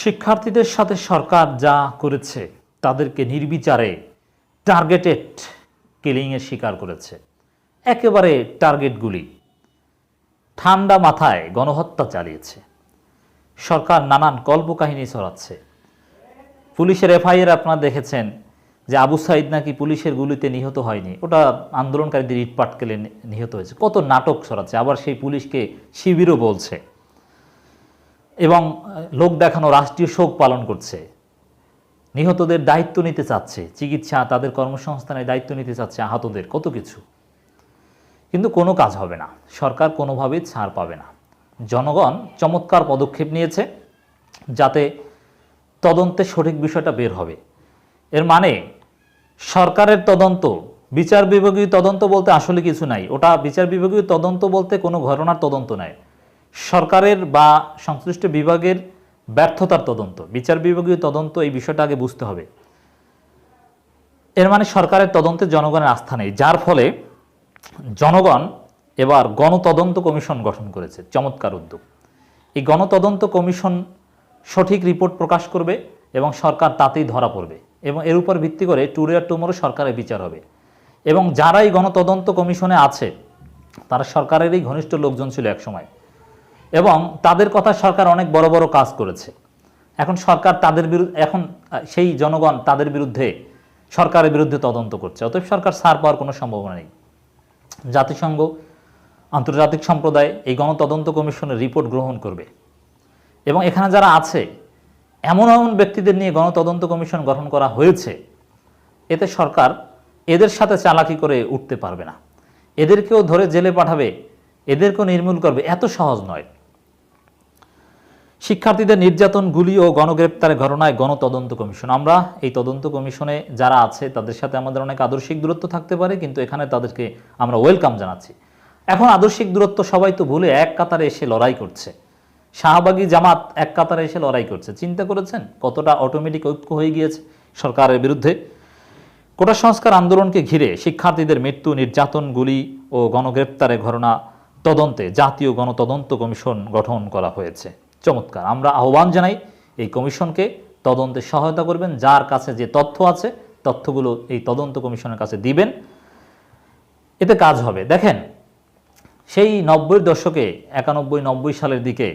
শিক্ষার্থীদের সাথে সরকার যা করেছে, তাদেরকে নির্বিচারে টার্গেটেড কিলিংয়ের শিকার করেছে। একেবারে টার্গেটগুলি ঠান্ডা মাথায় গণহত্যা চালিয়েছে। সরকার নানান কল্পকাহিনী ছড়াচ্ছে। পুলিশের এফআইআর আপনারা দেখেছেন যে আবু সাইদ নাকি পুলিশের গুলিতে নিহত হয়নি। ওটা আন্দোলনকারীদের ইট পাটকেলে নিহত হয়েছে। কত নাটক ছড়াচ্ছে। আবার সেই পুলিশকে শিবিরও বলছে। এবং লোক দেখানো রাষ্ট্রীয় শোক পালন করছে। নিহতদের দায়িত্ব নিতে চাচ্ছে, চিকিৎসা, তাদের কর্মসংস্থানের দায়িত্ব নিতে চাচ্ছে আহতদের, কত কিছু। কিন্তু কোনো কাজ হবে না, সরকার কোনোভাবেই ছাড় পাবে না। জনগণ চমৎকার পদক্ষেপ নিয়েছে, যাতে তদন্তে সঠিক বিষয়টা বের হবে। এর মানে সরকারের তদন্ত, বিচার বিভাগীয় তদন্ত বলতে আসলে কিছু নাই। ওটা বিচার বিভাগীয় তদন্ত বলতে কোনো ঘটনার তদন্ত নাই। সরকারের বা সংশ্লিষ্ট বিভাগের ব্যর্থতার তদন্ত। বিচার বিভাগীয় তদন্ত এই বিষয়টা আগে বুঝতে হবে। এর মানে সরকারের তদন্তে জনগণের আস্থা নেই, যার ফলে জনগণ এবার গণতদন্ত কমিশন গঠন করেছে, চমৎকার উদ্যোগ। এই গণতদন্ত কমিশন সঠিক রিপোর্ট প্রকাশ করবে এবং সরকার তাতেই ধরা পড়বে এবং এর উপর ভিত্তি করে টুরে আর টুমোরও সরকারের বিচার হবে। এবং যারা এই গণতদন্ত কমিশনে আছে, তারা সরকারেরই ঘনিষ্ঠ লোকজন ছিল একসময়। এবং তাদের কথা সরকার অনেক বড় বড় কাজ করেছে। এখন সরকার তাদের বিরুদ্ধে, এখন সেই জনগণ তাদের বিরুদ্ধে, সরকারের বিরুদ্ধে তদন্ত করছে। অতএব সরকার ছাড় পাওয়ার কোনো সম্ভাবনা নেই। জাতিসংঘ, আন্তর্জাতিক সম্প্রদায় এই গণতদন্ত কমিশনের রিপোর্ট গ্রহণ করবে। এবং এখানে যারা আছে, এমন এমন ব্যক্তিদের নিয়ে গণতদন্ত কমিশন গঠন করা হয়েছে, এতে সরকার এদের সাথে চালাকি করে উঠতে পারবে না। এদেরকেও ধরে জেলে পাঠাবে, এদেরকেও নির্মূল করবে, এত সহজ নয়। শিক্ষার্থীদের নির্যাতন, গুলি ও গণগ্রেপ্তারের ঘটনায় গণতদন্ত কমিশন। আমরা এই তদন্ত কমিশনে যারা আছে, তাদের সাথে আমাদের অনেক আদর্শিক দূরত্ব থাকতে পারে, কিন্তু এখানে তাদেরকে আমরা ওয়েলকাম জানাচ্ছি। এখন আদর্শিক দূরত্ব সবাই তো ভুলে এক কাতারে এসে লড়াই করছে। শাহবাগী জামাত এক কাতারে এসে লড়াই করছে। চিন্তা করেছেন? কতটা অটোমেটিক ঐক্য হয়ে গিয়েছে সরকারের বিরুদ্ধে? কোটা সংস্কার আন্দোলনকে ঘিরে শিক্ষার্থীদের মৃত্যু, নির্যাতন, গুলি ও গণগ্রেপ্তারের ঘটনা তদন্তে জাতীয় গণতদন্ত কমিশন গঠন করা হয়েছে। চমৎকার। আমরা আহ্বান জানাই এই কমিশনকে তদন্তে সহায়তা করবেন, যার কাছে যে তথ্য আছে, তথ্যগুলো এই তদন্ত কমিশনের কাছে দিবেন। এতে কাজ হবে। দেখেন, সেই নব্বই দশকে, একানব্বই নব্বই সালের দিকে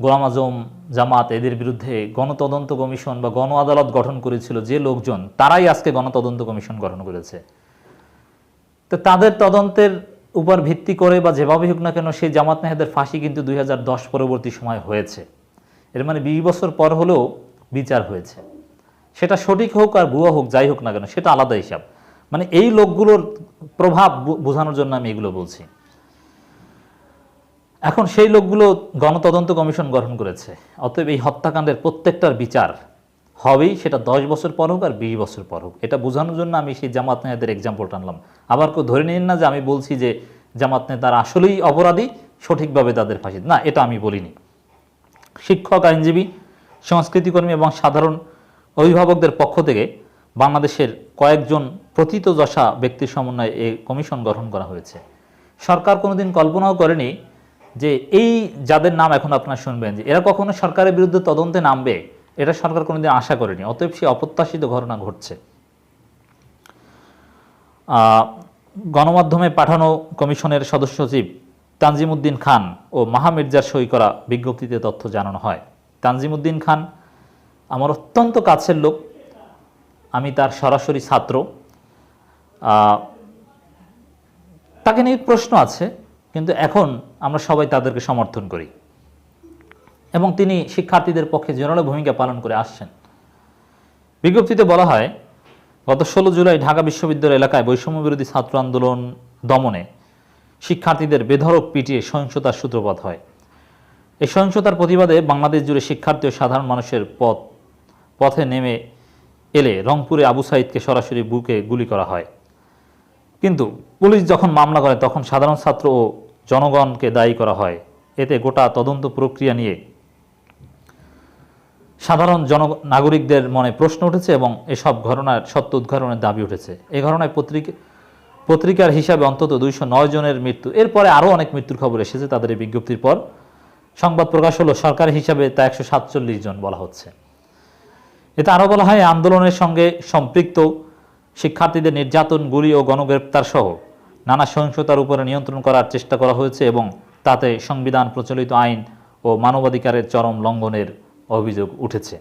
গোলাম আজম জামাত এদের বিরুদ্ধে গণতদন্ত কমিশন বা গণ আদালত গঠন করেছিল যে লোকজন, তারাই আজকে গণতদন্ত কমিশন গঠন করেছে। তো তাদের তদন্তের উপর ভিত্তি করে বা যেভাবে হোক না কেন সেই জামাত নেহাদের ফাঁসি কিন্তু দুই হাজার দশ পরবর্তী সময় হয়েছে। এর মানে বিশ বছর পর হলেও বিচার হয়েছে। সেটা সঠিক হোক আর ভুয়া হোক, যাই হোক না কেন, সেটা আলাদা হিসাব। মানে এই লোকগুলোর প্রভাব বোঝানোর জন্য আমি এগুলো বলছি। এখন সেই লোকগুলো গণতদন্ত কমিশন গঠন করেছে। অতএব এই হত্যাকাণ্ডের প্রত্যেকটার বিচার হবেই, সেটা দশ বছর পর হোক আর বিশ বছর পর হোক। এটা বোঝানোর জন্য আমি সেই জামাত নেতাদের এক্সাম্পল টানলাম আবার কেউ ধরে নিন না যে আমি বলছি যে জামাত নেতারা আসলেই অপরাধী, সঠিকভাবে তাদের ফাঁসি না, এটা আমি বলিনি। শিক্ষক, আইনজীবী, সংস্কৃতিকর্মী এবং সাধারণ অভিভাবকদের পক্ষ থেকে বাংলাদেশের কয়েকজন প্রথিতযশা ব্যক্তির সমন্বয়ে এই কমিশন গঠন করা হয়েছে। সরকার কোনোদিন কল্পনাও করেনি যে এই যাদের নাম এখন আপনারা শুনবেন, যে এরা কখনো সরকারের বিরুদ্ধে তদন্তে নামবে? এটা সরকার কোনোদিন আশা করেনি, অতএব সে অপ্রত্যাশিত ঘটনা ঘটছে। গণমাধ্যমে পাঠানো কমিশনের সদস্য সচিব তানজিমুদ্দিন খান ও মাহা মির্জার সই করা বিজ্ঞপ্তিতে তথ্য জানানো হয়। তানজিমুদ্দিন খান আমার অত্যন্ত কাছের লোক, আমি তার সরাসরি ছাত্র। তাকে নিয়ে প্রশ্ন আছে, কিন্তু এখন আমরা সবাই তাদেরকে সমর্থন করি। এবং তিনি শিক্ষার্থীদের পক্ষে জোরালো ভূমিকা পালন করে আসছেন। বিজ্ঞপ্তিতে বলা হয়, গত ষোলো জুলাই ঢাকা বিশ্ববিদ্যালয় এলাকায় বৈষম্য বিরোধী ছাত্র আন্দোলন দমনে শিক্ষার্থীদের বেধড়ক পিটিয়ে সহিংসতার সূত্রপাত হয়। এই সহিংসতার প্রতিবাদে বাংলাদেশ জুড়ে শিক্ষার্থী ও সাধারণ মানুষের পথ, পথে নেমে এলে রংপুরে আবু সাইদকে সরাসরি বুকে গুলি করা হয়। কিন্তু পুলিশ যখন মামলা করে, তখন সাধারণ ছাত্র ও জনগণকে দায়ী করা হয়। এতে গোটা তদন্ত প্রক্রিয়া নিয়ে সাধারণ জন নাগরিকদের মনে প্রশ্ন উঠেছে এবং এসব ঘটনার সত্য উদ্ঘাটনের দাবি উঠেছে। এই ঘটনায় পত্রিকা পত্রিকার হিসাবে অন্তত দুইশো নয় জনের মৃত্যু। এরপরে আরও অনেক মৃত্যুর খবর এসেছে তাদের এই বিজ্ঞপ্তির পর। সংবাদ প্রকাশ হলো, সরকারি হিসাবে তা একশো সাতচল্লিশ জন বলা হচ্ছে। এতে আরও বলা হয়, আন্দোলনের সঙ্গে সম্পৃক্ত শিক্ষার্থীদের নির্যাতন, গুলি ও গণগ্রেপ্তার সহ নানা সহিংসতার উপরে নিয়ন্ত্রণ করার চেষ্টা করা হয়েছে এবং তাতে সংবিধান প্রচলিত আইন ও মানবাধিকারের চরম লঙ্ঘনের অভিযোগ উঠেছে।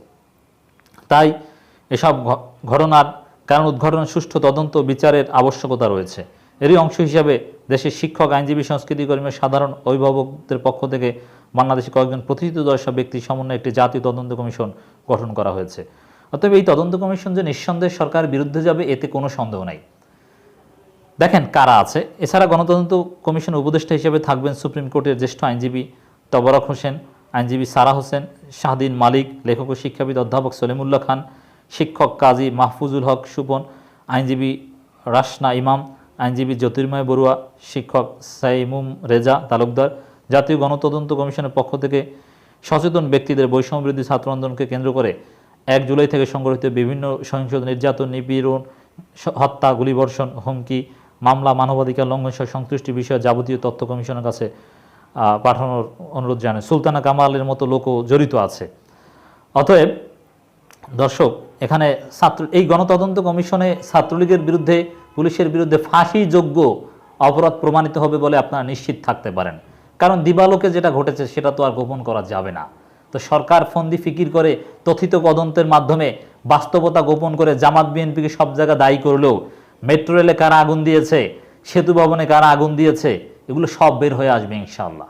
তাই এসব ঘটনার কারণ উদ্ঘাটন সুষ্ঠু তদন্ত বিচারের আবশ্যকতা রয়েছে। এরই অংশ হিসাবে দেশের শিক্ষক, আইনজীবী সংস্কৃতি কর্মী সাধারণ অভিভাবকদের পক্ষ থেকে বাংলাদেশে কয়েকজন প্রতিনিধিদর্শক ব্যক্তি সমন্বয়ে একটি জাতীয় তদন্ত কমিশন গঠন করা হয়েছে। অতএব এই তদন্ত কমিশন যে নিঃসন্দেহে সরকারের বিরুদ্ধে যাবে, এতে কোনো সন্দেহ নাই। দেখেন কারা আছে। এছাড়া গণতদন্ত কমিশন উপদেষ্টা হিসেবে থাকবেন সুপ্রিম কোর্টের জ্যেষ্ঠ আইনজীবী তবরক হোসেন। আইনজীবী সারা হোসেন, শাহদিন মালিক, লেখক ও শিক্ষাবিদ অধ্যাপক সলিমুল্লাহ খান, শিক্ষক কাজী মাহফুজুল হক সুপন, আইনজীবী রাসনা ইমাম, আইনজীবী জ্যোতির্ময় বড়ুয়া, শিক্ষক সাইমুম রেজা তালুকদার, জাতীয় গণতদন্ত কমিশনের পক্ষ থেকে সচেতন ব্যক্তিদের বৈষম্যবিরোধী ছাত্র আন্দোলনকে কেন্দ্র করে এক জুলাই থেকে সংগঠিত বিভিন্ন সহিংস নির্যাতন, নিপীড়ন হত্যা, গুলিবর্ষণ, হুমকি, মামলা, মানবাধিকার লঙ্ঘন সহ সংশ্লিষ্ট বিষয়ে যাবতীয় তথ্য কমিশনের কাছে পাঠানোর অনুরোধ জানায় সুলতানা কামালের মতো লোকও জড়িত আছে। অতএব, দর্শক, এখানে ছাত্র, এই গণতদন্ত কমিশনে ছাত্রলীগের বিরুদ্ধে, পুলিশের বিরুদ্ধে ফাঁসিযোগ্য অপরাধ প্রমাণিত হবে বলে আপনারা নিশ্চিত থাকতে পারেন। কারণ দিবালোকে যেটা ঘটেছে, সেটা তো আর গোপন করা যাবে না। তো সরকার ফন্দি ফিকির করে তথিত তদন্তের মাধ্যমে বাস্তবতা গোপন করে জামাত বিএনপিকে সব জায়গা দায়ী করলেও, মেট্রো রেলে কারা আগুন দিয়েছে, সেতু ভবনে কারা আগুন দিয়েছে এগুলো সব বের হয়ে আসবে ইনশাআল্লাহ।